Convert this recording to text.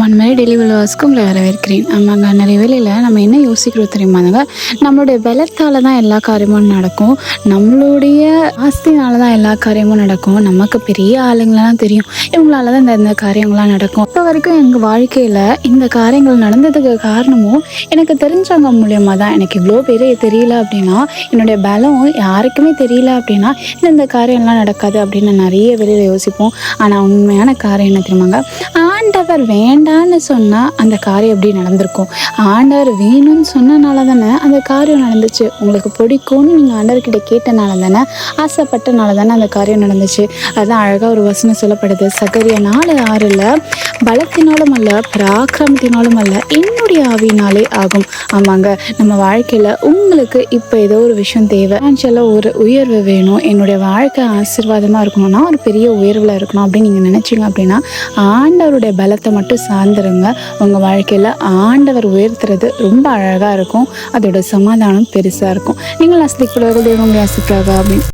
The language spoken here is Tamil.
மண்மேல் டெய்லி விழுவாஸ்க்கு உங்களை வரவேற்கிறேன். ஆமாங்க நிறைய வேலையில் நம்ம என்ன யோசிக்கிறோம் தெரியுமாங்க நம்மளுடைய பலத்தால் தான் எல்லா காரியமும் நடக்கும். நம்மளுடைய ஆஸ்தினால தான் எல்லா காரியமும் நடக்கும். நமக்கு பெரிய ஆளுங்களாம் தெரியும். இவங்களால தான் இந்த இந்த காரியங்களாம் நடக்கும். இப்போ வரைக்கும் எங்கள் வாழ்க்கையில் இந்த காரியங்கள் நடந்ததுக்கு காரணமும் எனக்கு தெரிஞ்சவங்க மூலியமாக தான் எனக்கு இவ்வளோ பேர் தெரியல அப்படின்னா என்னுடைய பலம் யாருக்குமே தெரியல அப்படின்னா இந்த இந்த காரியம்லாம் நடக்காது அப்படின்னு நிறைய பேர் யோசிப்போம். ஆனால் உண்மையான காரியம் என்ன தெரியுமாங்க? ஆண்டவர் வேண்டான்னு சொன்னால் அந்த காரியம் எப்படி நடந்திருக்கும்? ஆண்டவர் வேணும்னு சொன்னனால தானே அந்த காரியம் நடந்துச்சு. உங்களுக்கு பிடிக்கும்னு நீங்கள் ஆண்டவர்கிட்ட கேட்டனால தானே ஆசைப்பட்டனால தானே அந்த காரியம் நடந்துச்சு. அதுதான் அழகாக ஒரு வசனம் சொல்லப்படுது. சகரிய நாலு ஆறில் பலத்தினாலும் அல்ல பராக்கிரமத்தினாலும் அல்ல என்னுடைய ஆவியினாலே ஆகும். ஆமாங்க நம்ம வாழ்க்கையில் உங்களுக்கு இப்போ ஏதோ ஒரு விஷயம் தேவை. ஃபினான்ஷியலாக ஒரு உயர்வு வேணும். என்னுடைய வாழ்க்கை ஆசீர்வாதமாக இருக்கணும்னா ஒரு பெரிய உயர்வில் இருக்கணும் அப்படின்னு நீங்கள் நினச்சிங்க அப்படின்னா ஆண்டவருடைய பலத்தை மட்டும் சார்ந்துருங்க. உங்கள் வாழ்க்கையில் ஆண்டவர் உயர்த்துறது ரொம்ப அழகாக இருக்கும். அதோட சமாதானம் பெருசாக இருக்கும். நீங்கள் அஸ்திக்கு தெய்வம் யாசிக்காக அப்படின்னு.